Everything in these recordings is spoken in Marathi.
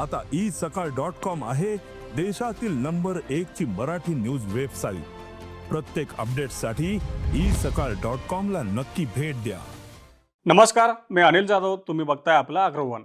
आता ई सकाळ डॉट कॉम आहे देशातील नंबर एक ची मराठी न्यूज वेबसाईट. प्रत्येक अपडेटसाठी ई सकाळ डॉट कॉम ला नक्की भेट द्या. नमस्कार मी अनिल जाधव. तुम्ही बघताय आपला अग्रवन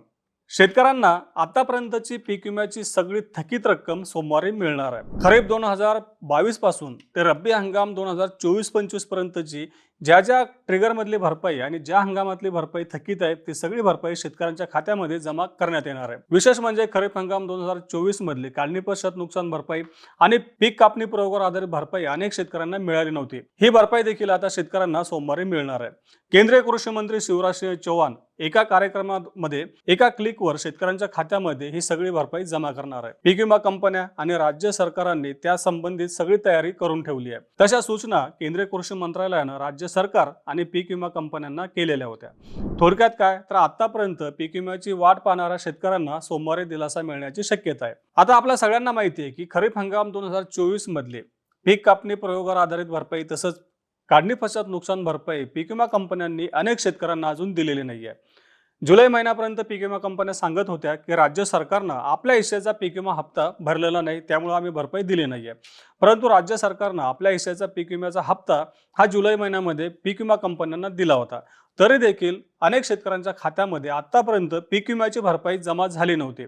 शेतकऱ्यांना आतापर्यंतची पीक विम्याची सगळी थकीत रक्कम सोमवारी मिळणार आहे. खरीप दोन हजार बावीसपासून ते रब्बी हंगाम दोन हजार चोवीस पंचवीसपर्यंतची ज्या ज्या ट्रिगरमधली भरपाई आणि ज्या हंगामातली भरपाई थकीत आहे ती सगळी भरपाई शेतकऱ्यांच्या खात्यामध्ये जमा करण्यात येणार आहे. विशेष म्हणजे खरीप हंगाम दोन हजार चोवीस मधली काढणी पश्चात नुकसान भरपाई आणि पीक कापणी प्रयोगावर आधारित भरपाई अनेक शेतकऱ्यांना मिळाली नव्हती. ही भरपाई देखील आता शेतकऱ्यांना सोमवारी मिळणार आहे. केंद्रीय कृषी मंत्री शिवराज सिंह चौहान एका कार्यक्रमामध्ये एका क्लिकवर शेतकऱ्यांच्या खात्यामध्ये ही सगळी भरपाई जमा करणार आहे. पीक विमा कंपन्या आणि राज्य सरकारांनी त्या संबंधित सगळी तयारी करून ठेवली आहे. तशा सूचना केंद्रीय कृषी मंत्रालयानं राज्य सरकार आणि पीक विमा कंपन्यांना केलेल्या होत्या. थोडक्यात काय? तर आतापर्यंत पीक विम्याची वाट पाहणाऱ्या शेतकऱ्यांना सोमवारी दिलासा मिळण्याची शक्यता आहे. आता आपल्या सगळ्यांना माहिती आहे की खरीप हंगाम दोन हजार चोवीस मधले पीक कापणी प्रयोगावर आधारित भरपाई तसंच काढणी पश्चात नुकसान भरपाई पीक विमा कंपन्यांनी अनेक शेतकऱ्यांना अजून दिलेली नाही आहे जुलै महिन्यापर्यंत पीक विमा कंपन्या सांगत होत्या की राज्य सरकारनं आपल्या हिश्श्याचा पीक विमा हप्ता भरलेला नाही त्यामुळे आम्ही भरपाई दिली नाही आहे परंतु राज्य सरकारनं आपल्या हिश्श्याचा पीक विम्याचा हप्ता हा जुलै महिन्यामध्ये पीक विमा कंपन्यांना दिला होता. तरी देखील अनेक शेतकऱ्यांच्या खात्यामध्ये आतापर्यंत पीक विम्याची भरपाई जमा झाली नव्हती.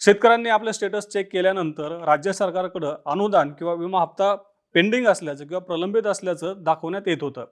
शेतकऱ्यांनी आपलं स्टेटस चेक केल्यानंतर राज्य सरकारकडं अनुदान किंवा विमा हप्ता पेंडिंग असल्याचं किंवा प्रलंबित असल्याचं दाखवण्यात येत होतं.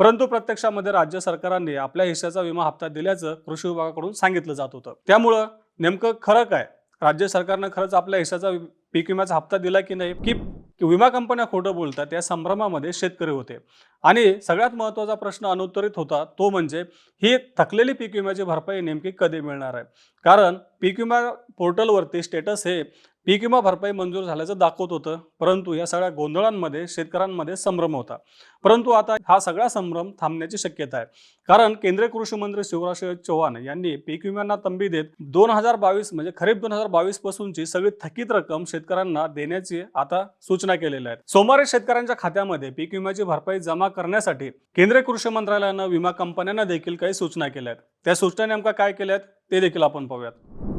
परंतु प्रत्यक्षामध्ये राज्य सरकारांनी आपल्या हिश्श्याचा विमा हप्ता दिल्याचं कृषी विभागाकडून सांगितलं जात होतं. त्यामुळं नेमकं खरं काय? राज्य सरकारनं खरंच आपल्या हिश्श्याचा पीक विम्याचा हप्ता दिला की नाही? की की विमा कंपन्या खोटं बोलतात या संभ्रमामध्ये शेतकरी होते. आणि सगळ्यात महत्त्वाचा प्रश्न अनुत्तरित होता तो म्हणजे ही थकलेली पीक विम्याची भरपाई नेमकी कधी मिळणार आहे? कारण पीक विमा पोर्टलवरती स्टेटस हे पीक विमा भरपाई मंजूर झाल्याचं दाखवत होतं परंतु या सगळ्या गोंधळांमध्ये शेतकऱ्यांमध्ये संभ्रम होता. परंतु आता हा सगळा संभ्रम थांबण्याची शक्यता आहे. कारण केंद्रीय कृषी मंत्री शिवराज चौहान यांनी पीक विम्यांना तंबी देत दोन हजार बावीस म्हणजे खरीप दोन हजार बावीस पासूनची सगळी थकीत रक्कम शेतकऱ्यांना देण्याची आता सूचना केलेल्या आहेत. सोमवारी शेतकऱ्यांच्या खात्यामध्ये पीक विम्याची भरपाई जमा करण्यासाठी केंद्रीय कृषी मंत्रालयानं विमा कंपन्यांना देखील काही सूचना केल्या आहेत त्या सूचना नेमका काय केल्या आहेत ते देखील आपण पाहूयात.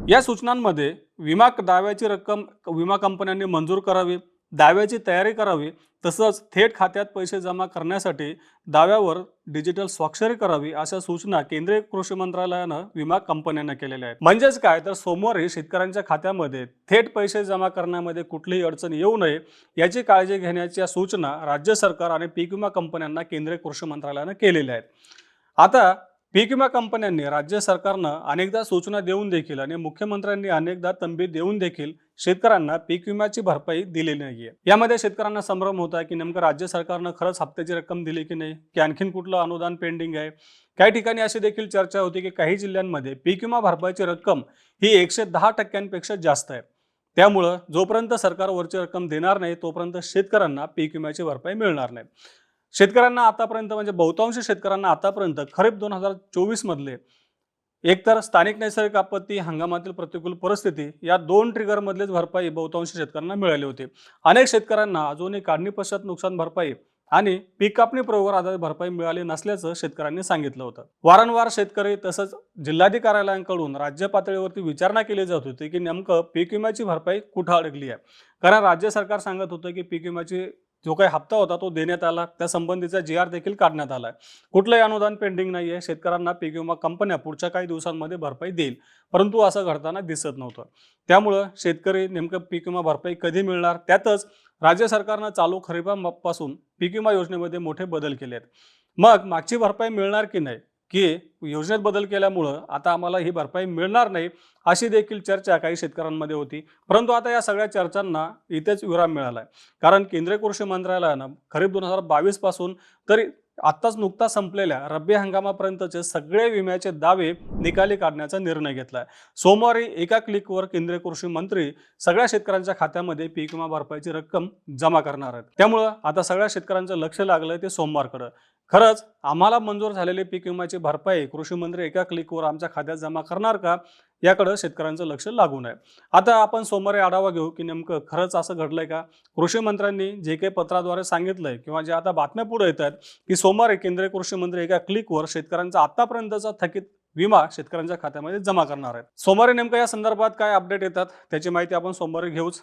या सूचनांमध्ये विमा दाव्याची रक्कम विमा कंपन्यांनी मंजूर करावी दाव्याची तयारी करावी तसंच थेट खात्यात पैसे जमा करण्यासाठी दाव्यावर डिजिटल स्वाक्षरी करावी अशा सूचना केंद्रीय कृषी मंत्रालयानं विमा कंपन्यांना केलेल्या आहेत. म्हणजेच काय? तर सोमवारी शेतकऱ्यांच्या खात्यामध्ये थेट पैसे जमा करण्यामध्ये कुठलीही अडचण येऊ नये याची काळजी घेण्याच्या सूचना राज्य सरकार आणि पीक विमा कंपन्यांना केंद्रीय कृषी मंत्रालयानं केलेल्या आहेत. आता पीक विमा कंपन्यांनी राज्य सरकारनं अनेकदा सूचना देऊन देखील आणि मुख्यमंत्र्यांनी अनेकदा तंबी देऊन देखील शेतकऱ्यांना पीक विम्याची भरपाई दिलेली नाहीये. यामध्ये शेतकऱ्यांना संभ्रम होता की नेमकं राज्य सरकारनं खरंच हप्त्याची रक्कम दिली की नाही? की आणखीन कुठलं अनुदान पेंडिंग आहे? काही ठिकाणी अशी देखील चर्चा होती की काही जिल्ह्यांमध्ये पीक विमा भरपाईची रक्कम ही एकशे दहा टक्क्यांपेक्षा जास्त आहे. त्यामुळं जोपर्यंत सरकार वरची रक्कम देणार नाही तोपर्यंत शेतकऱ्यांना पीक विम्याची भरपाई मिळणार नाही. शेतकऱ्यांना आतापर्यंत म्हणजे बहुतांश शेतकऱ्यांना आतापर्यंत खरीप दोन हजार चोवीस मधले एकतर स्थानिक नैसर्गिक आपत्ती हंगामातील प्रतिकूल परिस्थिती या दोन ट्रिगरमधलेच भरपाई बहुतांश शेतकऱ्यांना मिळाली होती. अनेक शेतकऱ्यांना अजूनही काढणी पश्चात नुकसान भरपाई आणि पीक कापणी प्रयोगावर आधारित भरपाई मिळाली नसल्याचं शेतकऱ्यांनी सांगितलं होतं. वारंवार शेतकरी तसंच जिल्हाधिकाऱ्यांकडून राज्य पातळीवरती विचारणा केली जात होती की नेमकं पीक विम्याची भरपाई कुठं अडकली आहे? कारण राज्य सरकार सांगत होतं की पीक विम्याची जो काही हप्ता होता तो देण्यात आला. त्या संबंधीचा जी आर देखील काढण्यात आला कुठलंही अनुदान पेंडिंग नाही आहे शेतकऱ्यांना पीक विमा कंपन्या पुढच्या काही दिवसांमध्ये भरपाई देईल. परंतु असं घडताना दिसत नव्हतं. त्यामुळं शेतकरी नेमकं पीक विमा भरपाई कधी मिळणार? त्यातच राज्य सरकारनं चालू खरीपापासून पीक विमा योजनेमध्ये मोठे बदल केले आहेत मग मागची भरपाई मिळणार की नाही? की योजनेत बदल केल्यामुळं आता आम्हाला ही भरपाई मिळणार नाही अशी देखील चर्चा काही शेतकऱ्यांमध्ये होती. परंतु आता या सगळ्या चर्चांना इथेच विराम मिळाला आहे कारण केंद्रीय कृषी मंत्रालयानं खरीप दोन हजार बावीसपासून तरी आत्ताच नुकताच संपलेल्या रब्बी हंगामापर्यंतचे सगळे विम्याचे दावे निकाली काढण्याचा निर्णय घेतलाय. सोमवारी एका क्लिकवर केंद्रीय कृषी मंत्री सगळ्या शेतकऱ्यांच्या खात्यामध्ये पीक विमा भरपाईची रक्कम जमा करणार आहेत. त्यामुळं आता सगळ्या शेतकऱ्यांचं लक्ष लागलंय ते सोमवारकडं. खरंच आम्हाला मंजूर झालेली पीक विम्याची भरपाई कृषी मंत्री एका क्लिकवर आमच्या खात्यात जमा करणार का? याकडं शेतकऱ्यांचं लक्ष लागून आहे. आता आपण सोमवारी आढावा घेऊ की नेमकं खरंच असं घडलंय का? कृषी मंत्र्यांनी जे काही पत्राद्वारे सांगितलंय किंवा जे आता बातम्या पुढे येत आहेत की सोमवारी केंद्रीय कृषी मंत्री एका क्लिकवर शेतकऱ्यांचा आतापर्यंतचा थकीत विमा शेतकऱ्यांच्या खात्यामध्ये जमा करणार आहेत. सोमवारी नेमकं या संदर्भात काय अपडेट येतात त्याची माहिती आपण सोमवारी घेऊच.